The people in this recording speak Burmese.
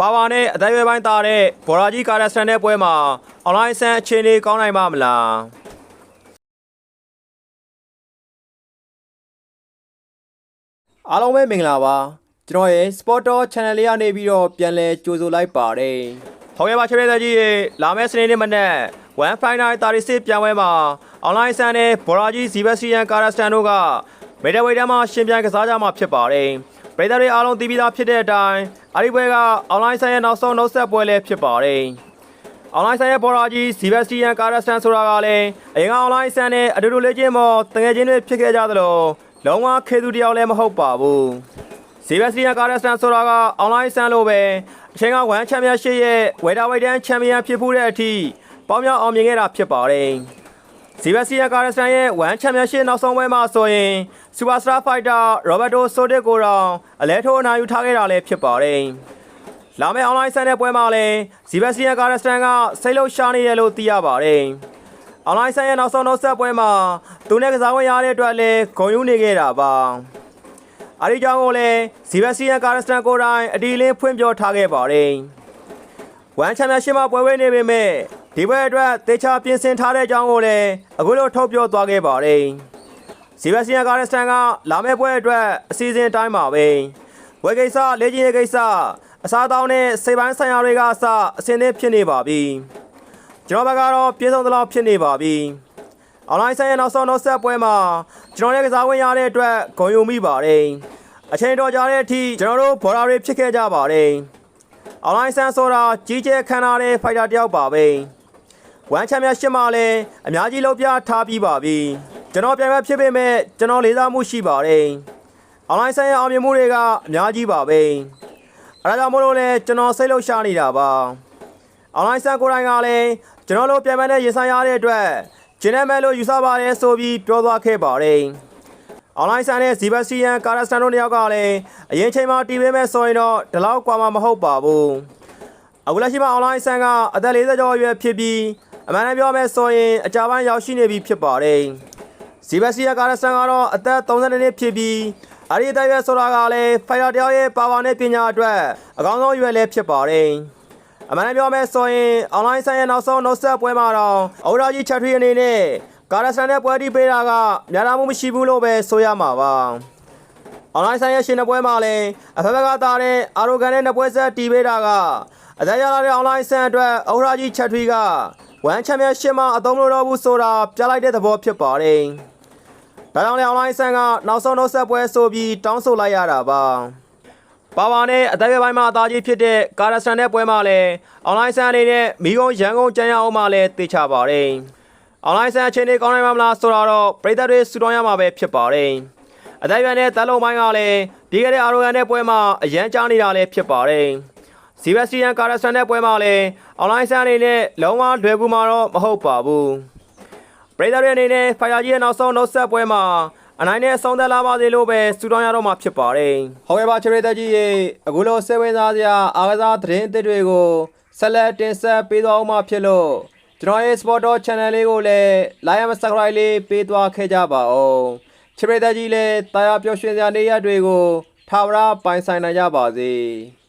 ပါဝါနဲ့အသက်အရွယ်ပိုင်းသားတဲ့ဘော်ရာကြီးကာရစတန်တဲ့ပွဲမှာအွန်လိုင်းဆန်အခြေအနေကောင်းနိုင်ပါမလားအားလုံးပဲမင်္ဂလာပါကျွန်တော်ရဲ့ Sport Talk Channel လေးကနေပြီးတော့ပြန်လည်ကြိုဆိုလိုက်ပါတယ်ဟုတ်ကဲ့ပါချစ်တဲ့ကြီးရေလာမယ့်စနေနေ့မနက်1 Final 36ပြန်ပွဲမှာအွန်လိုင်းဆန်နဲ့ဘော်ရာကြီးဇီဘက်စီယန်ကာရစတန်တို့ကမေဒဝေးတန်းမှာရှင်ပြိုင်ကစားကြမှာဖြစ်ပါတယ် ပရိသတ်တွေအားလုံးသိပြီးသားဖြစ်တဲ့အတိုင်းအဲ့ဒီပွဲကအွန်လိုင်းဆန်ရဲ့နောက်ဆုံးနှုတ်ဆက်ပွဲလည်းဖြစ်ပါတယ်အွန်လိုင်းဆန်ရဲ့ဘော်ရာကြီးဇီဘက်စီယန်ကာရစတန်ဆိုတာကလည်းအရင်ကအွန်လိုင်းဆန်နဲ့အတူတူလေ့ကျင့်မော်တငယ်ချင်းတွေဖြစ်ခဲ့ကြသလိုလုံးဝခေသူတယောက်လည်းမဟုတ်ပါဘူးဇီဘက်စီယန်ကာရစတန်ဆိုတာကအွန်လိုင်းဆန်လို့ပဲအချိန်ကဝမ်ချန်ပီယံရှစ်ရဲ့ဝေတာဝိုက်တန်ချန်ပီယံဖြစ်ဖို့တဲ့အထိပေါင်းမြောက်အောင်မြင်ခဲ့တာဖြစ်ပါတယ်ဇီဘက်စီယန်ကာရစတန်ရဲ့ဝမ်ချန်ပီယံရှစ်နောက်ဆုံးပွဲမှာဆိုရင် စူပါစတာဖိုက်တာရောဘတ်တိုဆိုဒစ်ကိုတောင်အလဲထိုးအနာယူထားခဲ့တာလည်းဖြစ်ပါတယ်လာမယ့်အွန်လိုင်းဆန်တဲ့ပွဲမှာလည်းဇီဘက်စီယန်ကာရစတန်ကစိတ်လှုပ်ရှားနေတယ်လို့သိရပါတယ်အွန်လိုင်းဆန်ရဲ့နောက်ဆုံးနောက်ဆက်ပွဲမှာသူနဲ့ကစားဝင်ရတဲ့အတွက်လည်းဂုဏ်ယူနေခဲ့တာပါအားဒီကြောင့်ကိုလည်းဇီဘက်စီယန်ကာရစတန်ကိုယ်တိုင်အဒီလင်းဖွင့်ပြောထားခဲ့ပါတယ်။ဝမ်ချန်ပီယံရှစ်မှာပွဲဝဲနေပေမဲ့ဒီပွဲအတွက်တေချာပြင်ဆင်ထားတဲ့အကြောင်းကိုလည်းအခုလိုထုတ်ပြောသွားခဲ့ပါတယ်။ ဇီဘက်စီယန်ကာရစတန်ကလာမယ့်ပွဲအတွက်အစီအစဉ်အတိုင်းပါပဲ။ဝဲကိစ္စလေ့ကျင့်ရေးကိစ္စအစားအသောက်နဲ့စိတ်ပိုင်းဆိုင်ရာတွေကအစအဆင်သင့်ဖြစ်နေပါပြီ။ကျွန်တော်ဘက်ကတော့ပြေဆုံးသလောက်ဖြစ်နေပါပြီ။အွန်လိုင်းဆိုင်ရဲ့နောက်ဆုံးနောက်ဆက်ပွဲမှာကျွန်တော်လည်းကစားဝင်ရတဲ့အတွက်ဂုဏ်ယူမိပါတယ်။အချိန်တော်ကြာတဲ့အထိကျွန်တော်တို့ဘော်ဒါတွေဖြစ်ခဲ့ကြပါတယ်။အွန်လိုင်းဆန်ဆိုတာကြီးကျယ်ခမ်းနားတဲ့ဖိုက်တာတစ်ယောက်ပါပဲ။ဝမ်ချန်ပီယံရှစ်မှာလည်းအများကြီးလောက်ပြထားပြီးပါပြီ။ ကျွန်တော်ပြန်မဲ့ဖြစ်ပေမဲ့ကျွန်တော်လေးစားမှုရှိပါတယ်။အွန်လိုင်းဆိုင်ရဲ့အောင်မြင်မှုတွေကအများကြီးပါပဲ။အဲဒါကြောင့်မို့လို့လည်းကျွန်တော်စိတ်လှုပ်ရှားနေတာပါ။အွန်လိုင်းဆန်ကိုယ်တိုင်ကလည်းကျွန်တော်တို့ပြန်မတဲ့ရေဆိုင်ရတဲ့အတွက်ကျင်းနေမဲ့လို့ယူဆပါတယ်ဆိုပြီးပြောသွားခဲ့ပါတယ်။အွန်လိုင်းဆန်နဲ့ဇီဘက်စီယန်ကာရစတန်တို့တယောက်ကလည်းအရင်ချိန်မှာတီးပေးမဲ့ဆိုရင်တော့ဒီလောက်ကွာမှာမဟုတ်ပါဘူး။အခုလက်ရှိမှာအွန်လိုင်းဆန်ကအသက်40ကျော်အရွယ်ဖြစ်ပြီးအမှန်တမ်းပြောမယ်ဆိုရင်အကြပိုင်းရောက်ရှိနေပြီဖြစ်ပါတယ်။ ဇီဘက်စီယန်ကာရစတန်ကတော့အသက်32နှစ်ဖြစ်ပြီးအရီတိုက်ရွယ်ဆိုတာကလည်းဖိုင်တာတယောက်ရဲ့ပါဝါနဲ့ပညာအတွက်အကောင်းဆုံးအရွယ်လည်းဖြစ်ပါတယ်။အမှန်တမ်းပြောမယ်ဆိုရင်အွန်လိုင်းဆိုင်ရဲ့နောက်ဆုံးနှုတ်ဆက်ပွဲမှာတော့အော်ရာကြီးချက်ထရီအနေနဲ့ကာရဆန်တဲ့ပွဲတီးပေးတာကများလာမှုမရှိဘူးလို့ပဲဆိုရမှာပါအွန်လိုင်းဆိုင်ရဲ့ရှင်တဲ့ပွဲမှာလည်းအဖက်ဖက်ကသားတဲ့အာရိုဂန်နဲ့နှစ်ပွဲဆက်တီးပေးတာကအသက်ရလာတဲ့အွန်လိုင်းဆန်အတွက်အော်ရာကြီးချက်ထရီကဝမ်ချန်ပီယံရှစ်မှာအသုံးမလို့တော့ဘူးဆိုတာပြလိုက်တဲ့သဘောဖြစ်ပါတယ် ဒါကြောင့်လည်းအွန်လိုင်းဆန်ကနောက်ဆုံးနှုတ်ဆက်ပွဲဆိုပြီးတောင်းဆိုလိုက်ရတာပါပါဝါနဲ့အသက်အရွယ်ပိုင်းမှာအသားကြီးဖြစ်တဲ့ကာရစတန်တဲ့ပွဲမှာလည်းအွန်လိုင်းဆန်အနေနဲ့မိကုံရန်ကုန်ကျန်းရအောင်မှလည်းသိချပါတယ်။အွန်လိုင်းဆန်အခြေအနေကောင်းနိုင်မှာမလားဆိုတော့ပရိသတ်တွေစူတောင်းရမှာပဲဖြစ်ပါတယ်။အသက်အရွယ်နဲ့တလုံးပိုင်းကလည်းပြီးခဲ့တဲ့အာရိုဂန်တဲ့ပွဲမှာအရန်ကြားနေတာလည်းဖြစ်ပါတယ်။စီဘက်စတီယန်ကာရစတန်တဲ့ပွဲမှာလည်းအွန်လိုင်းဆန်အနေနဲ့လုံးဝလွယ်ကူမှာတော့မဟုတ်ပါဘူး။ ပရိသတ်တွေအနေနဲ့ဖိုင်ယာကြီးရဲ့နောက်ဆုံးနှုတ်ဆက်ပွဲမှာအနိုင်နဲ့ဆုံးသက်လာပါစေလို့ပဲဆုတောင်းရတော့မှာဖြစ်ပါတယ်။ဟုတ်ကဲ့ပါချရိသတ်ကြီးရေအခုလိုစိတ်ဝင်စားစရာအားကစားသတင်းအသစ်တွေကိုဆက်လက်တင်ဆက်ပေးသွားအောင်မှာဖြစ်လို့ကျွန်တော်ရဲ့ Sport Talk Channel လေးကိုလည်း Like and Subscribe လေးပေးသွားခဲ့ကြပါဦး။ချရိသတ်ကြီးလည်းတာယာပျော်ရွှင်စရာနေ့ရက်တွေကိုထာဝရပိုင်ဆိုင်နိုင်ကြပါစေ။